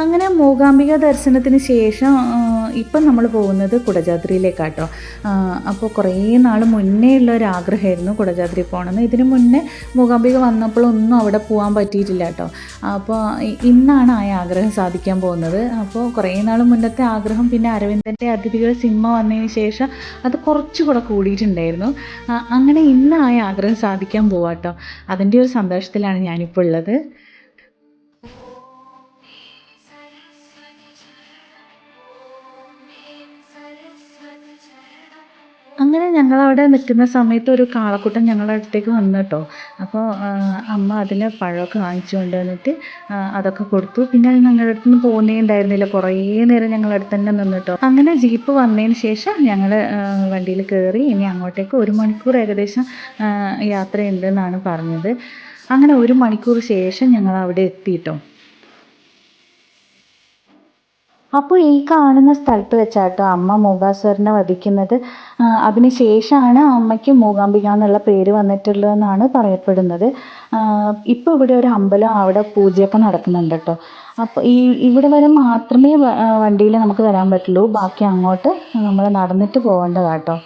അങ്ങനെ മൂകാംബിക ദർശനത്തിന് ശേഷം ഇപ്പം നമ്മൾ പോകുന്നത് കുടജാത്രിയിലേക്കാട്ടോ. അപ്പോൾ കുറേ നാൾ മുന്നേ ഉള്ള ഒരു ആഗ്രഹമായിരുന്നു കുടജാത്രി പോകണമെന്ന്. ഇതിനു മുന്നേ മൂകാംബിക വന്നപ്പോഴൊന്നും അവിടെ പോകാൻ പറ്റിയിട്ടില്ല കേട്ടോ അപ്പോൾ ഇന്നാണ് ആ ആഗ്രഹം സാധിക്കാൻ പോകുന്നത്. അപ്പോൾ കുറേ നാൾ മുന്നത്തെ ആഗ്രഹം പിന്നെ അരവിന്ദന്റെ അതിഥികൾ സിനിമ വന്നതിന് ശേഷം അത് കുറച്ചുകൂടെ കൂടിയിട്ടുണ്ടായിരുന്നു. അങ്ങനെ ഇന്ന് ആ ആഗ്രഹം സാധിക്കാൻ പോവാട്ടോ. അതിന്റെ ഒരു സന്തോഷത്തിലാണ് ഞാനിപ്പോൾ ഉള്ളത്. അവിടെ നിൽക്കുന്ന സമയത്ത് ഒരു കാളക്കൂട്ടം ഞങ്ങളുടെ അടുത്തേക്ക് വന്നു കേട്ടോ. അപ്പോൾ അമ്മ അതിന് പഴമൊക്കെ വാങ്ങിച്ചു കൊണ്ടുവന്നിട്ട് വന്നിട്ട് അതൊക്കെ കൊടുത്തു. പിന്നെ ഞങ്ങളുടെ അടുത്ത് നിന്ന് പോകുന്നേ ഉണ്ടായിരുന്നില്ല. കുറേ നേരം ഞങ്ങളുടെ അടുത്ത് തന്നെ നിന്നു നിന്നിട്ടോ അങ്ങനെ ജീപ്പ് വന്നതിന് ശേഷം ഞങ്ങൾ വണ്ടിയിൽ കയറി ഇനി അങ്ങോട്ടേക്ക് ഒരു മണിക്കൂർ ഏകദേശം യാത്രയുണ്ടെന്നാണ് പറഞ്ഞത്. അങ്ങനെ ഒരു മണിക്കൂർ ശേഷം ഞങ്ങൾ അവിടെ എത്തിയിട്ടോ അപ്പോൾ ഈ കാണുന്ന സ്ഥലത്ത് വെച്ചാട്ടോ അമ്മ മൂകാസുരനെ വധിക്കുന്നത്. അതിനുശേഷമാണ് അമ്മയ്ക്ക് മൂകാംബിക എന്നുള്ള പേര് വന്നിട്ടുള്ളതെന്നാണ് പറയപ്പെടുന്നത്. ഇപ്പോൾ ഇവിടെ ഒരു അമ്പലം അവിടെ പൂജയൊക്കെ നടക്കുന്നുണ്ട് കേട്ടോ അപ്പോൾ ഈ ഇവിടെ വരെ മാത്രമേ വണ്ടിയിൽ നമുക്ക് വരാൻ പറ്റുള്ളൂ. ബാക്കി അങ്ങോട്ട് നമ്മൾ നടന്നിട്ട് പോകേണ്ടതാട്ടോ.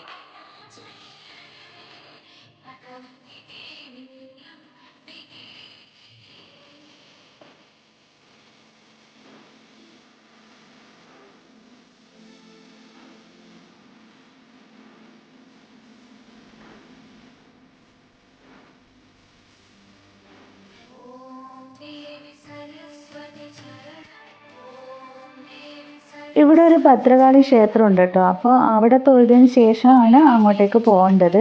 ഇവിടെ ഒരു ഭദ്രകാളി ക്ഷേത്രം ഉണ്ട് കേട്ടോ. അപ്പോൾ അവിടെ തൊഴുതിന് ശേഷമാണ് അങ്ങോട്ടേക്ക് പോകേണ്ടത്.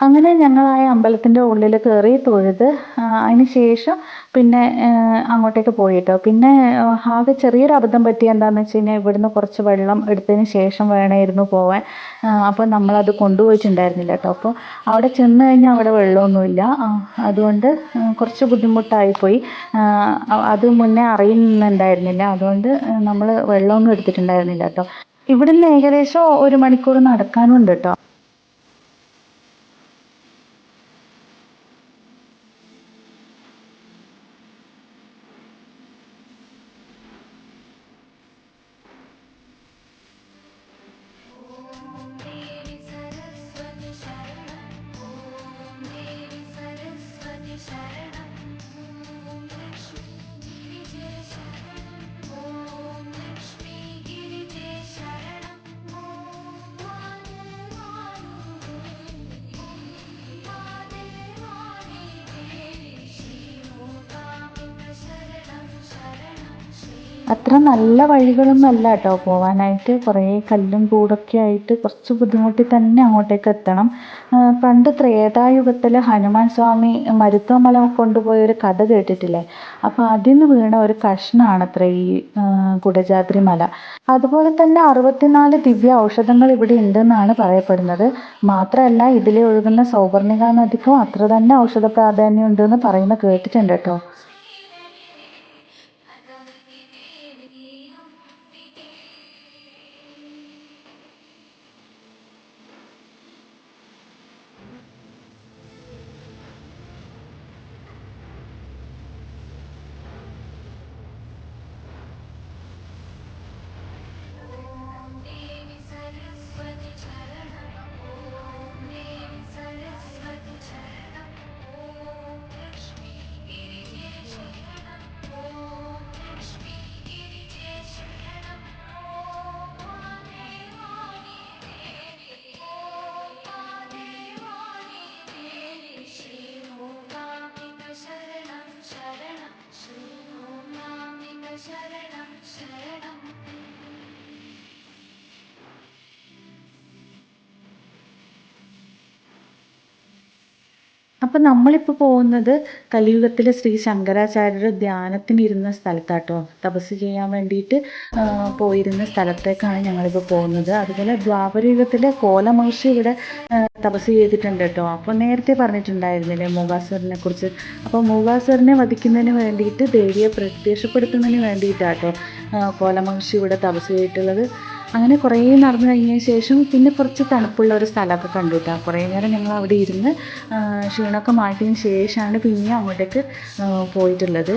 അങ്ങനെ ഞങ്ങൾ ആ അമ്പലത്തിന്റെ ഉള്ളിൽ കയറി തൊഴുത് അതിന് ശേഷം പിന്നെ അങ്ങോട്ടേക്ക് പോയിട്ടോ. പിന്നെ ആകെ ചെറിയൊരു അബദ്ധം പറ്റിയ എന്താണെന്ന് വെച്ച് കഴിഞ്ഞാൽ ഇവിടുന്ന് കുറച്ച് വെള്ളം എടുത്തതിന് ശേഷം വേണമായിരുന്നു പോവാൻ. അപ്പോൾ നമ്മളത് കൊണ്ടുപോയിട്ടുണ്ടായിരുന്നില്ല കേട്ടോ. അപ്പോൾ അവിടെ ചെന്ന് കഴിഞ്ഞാൽ അവിടെ വെള്ളമൊന്നുമില്ല. അതുകൊണ്ട് കുറച്ച് ബുദ്ധിമുട്ടായിപ്പോയി. അത് മുന്നേ അറിയുന്നുണ്ടായിരുന്നില്ല. അതുകൊണ്ട് നമ്മൾ വെള്ളമൊന്നും എടുത്തിട്ടുണ്ടായിരുന്നില്ല കേട്ടോ. ഇവിടുന്ന് ഏകദേശം ഒരു മണിക്കൂർ നടക്കാനുണ്ട് കേട്ടോ. അത്ര നല്ല വഴികളൊന്നും അല്ല കേട്ടോ പോവാനായിട്ട്. കുറേ കല്ലും കൂടൊക്കെ ആയിട്ട് കുറച്ച് ബുദ്ധിമുട്ടി തന്നെ അങ്ങോട്ടേക്ക് എത്തണം. പണ്ട് ത്രേതായുഗത്തിൽ ഹനുമാൻ സ്വാമി മരുത്വമല കൊണ്ടുപോയ ഒരു കഥ കേട്ടിട്ടില്ലേ? അപ്പോൾ അതിൽ നിന്ന് വീണ ഒരു കഷ്ണമാണത്ര ഈ ആ, കുടജാദ്രി മല. അതുപോലെ തന്നെ അറുപത്തിനാല് ദിവ്യ ഔഷധങ്ങൾ ഇവിടെ ഉണ്ടെന്നാണ് പറയപ്പെടുന്നത്. മാത്രമല്ല ഇതിലെ ഒഴുകുന്ന സൗവർണിക നദിക്കും അത്ര തന്നെ ഔഷധ പ്രാധാന്യം ഉണ്ടെന്ന് പറയുന്ന കേട്ടിട്ടുണ്ട് കേട്ടോ. शरण അപ്പം നമ്മളിപ്പോൾ പോകുന്നത് കലിയുഗത്തിലെ ശ്രീ ശങ്കരാചാര്യർ ധ്യാനത്തിനിരുന്ന സ്ഥലത്താട്ടോ. തപസ് ചെയ്യാൻ വേണ്ടിയിട്ട് പോയിരുന്ന സ്ഥലത്തേക്കാണ് ഞങ്ങളിപ്പോൾ പോകുന്നത്. അതുപോലെ ദ്വാപരയുഗത്തിലെ കോലമഹർഷി ഇവിടെ തപസ് ചെയ്തിട്ടുണ്ട് കേട്ടോ അപ്പോൾ നേരത്തെ പറഞ്ഞിട്ടുണ്ടായിരുന്നില്ലേ മൂകാസുരനെ കുറിച്ച്? അപ്പോൾ മൂകാസുരനെ വധിക്കുന്നതിന് വേണ്ടിയിട്ട് ദേവിയെ പ്രത്യക്ഷപ്പെടുത്തുന്നതിന് വേണ്ടിയിട്ടാട്ടോ കോലമഹർഷി ഇവിടെ തപസ് ചെയ്തിട്ടുള്ളത്. അങ്ങനെ കുറേ നടന്നു കഴിഞ്ഞതിന് ശേഷം പിന്നെ കുറച്ച് തണുപ്പുള്ള ഒരു സ്ഥലമൊക്കെ കണ്ടു കേട്ടോ കുറേ നേരം ഞങ്ങൾ അവിടെ ഇരുന്ന് ക്ഷീണമൊക്കെ മാറ്റിയതിന് ശേഷമാണ് പിന്നെ അങ്ങോട്ടേക്ക് പോയിട്ടുള്ളത്.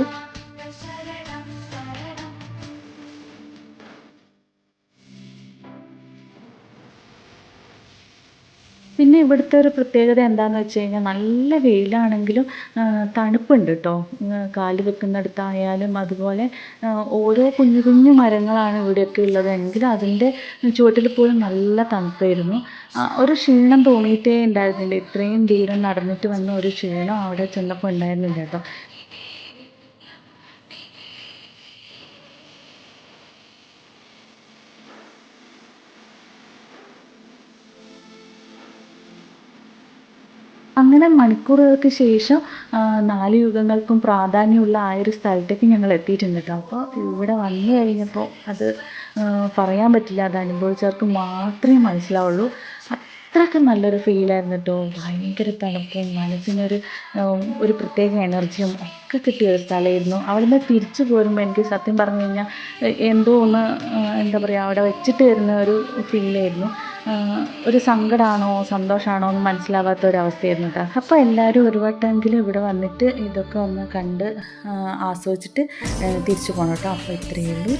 പിന്നെ ഇവിടുത്തെ ഒരു പ്രത്യേകത എന്താണെന്ന് വെച്ച് കഴിഞ്ഞാൽ നല്ല വെയിലാണെങ്കിലും തണുപ്പുണ്ട് കേട്ടോ കാൽ വെക്കുന്നിടത്തായാലും അതുപോലെ ഓരോ കുഞ്ഞു കുഞ്ഞു മരങ്ങളാണ് ഇവിടെയൊക്കെ ഉള്ളത്. എങ്കിലും അതിന്റെ ചുവട്ടിൽ പോലും നല്ല തണുപ്പായിരുന്നു. ഒരു ക്ഷീണം തോന്നിയിട്ടേ ഉണ്ടായിരുന്നില്ല. ഇത്രയും ദൂരം നടന്നിട്ട് വന്ന ഒരു ക്ഷീണം അവിടെ ചെന്നപ്പോൾ ഉണ്ടായിരുന്നില്ല കേട്ടോ അങ്ങനെ മണിക്കൂറുകൾക്ക് ശേഷം നാല് യുഗങ്ങൾക്കും പ്രാധാന്യമുള്ള ആ ഒരു സ്ഥലത്തേക്ക് ഞങ്ങൾ എത്തിയിട്ടുണ്ട് കേട്ടോ. അപ്പോൾ ഇവിടെ വന്നു കഴിഞ്ഞപ്പോൾ അത് പറയാൻ പറ്റില്ല. അത് അനുഭവിച്ചവർക്ക് മാത്രമേ മനസ്സിലാവുള്ളൂ. അത്രയ്ക്ക് നല്ലൊരു ഫീലായിരുന്നു കേട്ടോ. ഭയങ്കര തണുപ്പും മനസ്സിനൊരു ഒരു പ്രത്യേക എനർജിയും ഒക്കെ കിട്ടിയ ഒരു സ്ഥലമായിരുന്നു. അവിടുന്ന് തിരിച്ചു പോരുമ്പോൾ എനിക്ക് സത്യം പറഞ്ഞു കഴിഞ്ഞാൽ എന്തോ ഒന്ന് എന്താ പറയുക അവിടെ വെച്ചിട്ട് വരുന്ന ഒരു ഫീലായിരുന്നു ഒരു സങ്കടമാണോ സന്തോഷമാണോ എന്ന് മനസ്സിലാവാത്ത ഒരു അവസ്ഥയായിരുന്നു കേട്ടോ അപ്പോൾ എല്ലാവരും ഒരു വട്ടമെങ്കിലും ഇവിടെ വന്നിട്ട് ഇതൊക്കെ ഒന്ന് കണ്ട് ആസ്വദിച്ചിട്ട് തിരിച്ചു പോകണം കേട്ടോ അപ്പോൾ ഇത്രയേ ഉള്ളൂ.